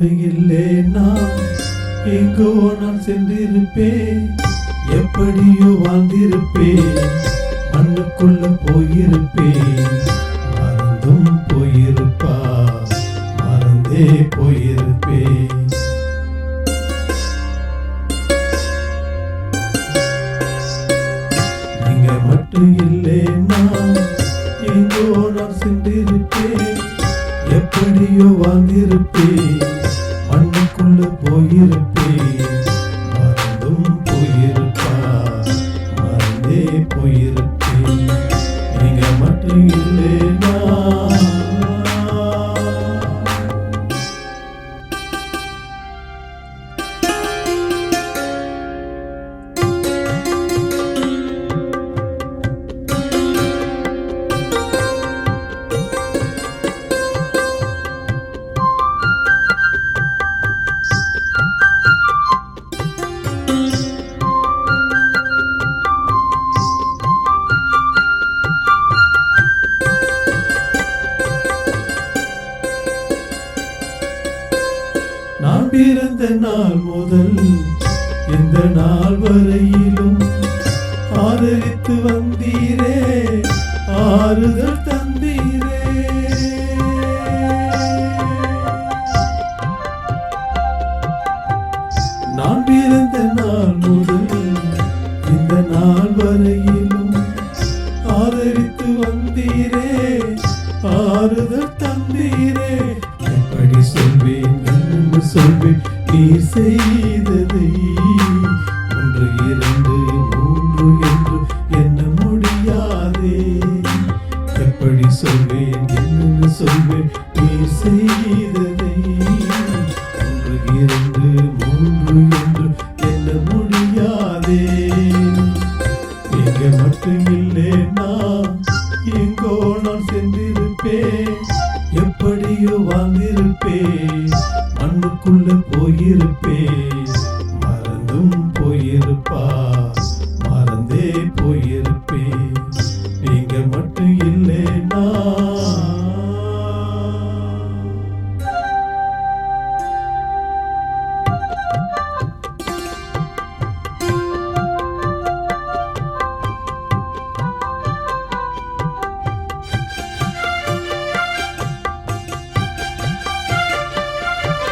மட்டும் எங்கோ நான் சென்றிருப்பேன். எப்படியோ வாழ்ந்திருப்பேன். மண்ணுக்குள்ள போயிருப்பேன். மறந்தும் போயிருப்பா மறந்தே போயிருப்பேன். நீங்க மட்டும் இல்லைன்னா எங்கோ நான் சென்றிருப்பேன். எப்படியோ வாழ்ந்திருப்பேன். போயிருப்பேன் மறந்தும் போயிருப்பா மறந்தே போயிருப்பேன் நீங்க மட்டும் இல்லைனா பிறந்த நாள் முதல் இந்த நாள் வரையிலும் ஆதரித்து வந்தீரே ஆறுதல் தந்தீரே. நான் பிறந்த நாள் முதல் இந்த நாள் வரையிலும் ஆதரித்து வந்தீரே ஆறுதல் தந்தீரே. எப்படி சொல்வேன் என்று சொல்வேன் நீ செய்ததை ஒன்று இரண்டு மூன்று என்று என்ன முடியாதே? எப்படி சொல்வேன் என்று சொல்வேன்? நீ செய்ததை ஒன்று இரண்டு மூன்று என்று என்ன முடியாதே? எங்க மட்டும் நான் எங்கோ நான் சென்றிருப்பேன். எப்படியோ வாழ்ந்திருப்பேன். அன்புக்குள்ள போயிருப்பேன்.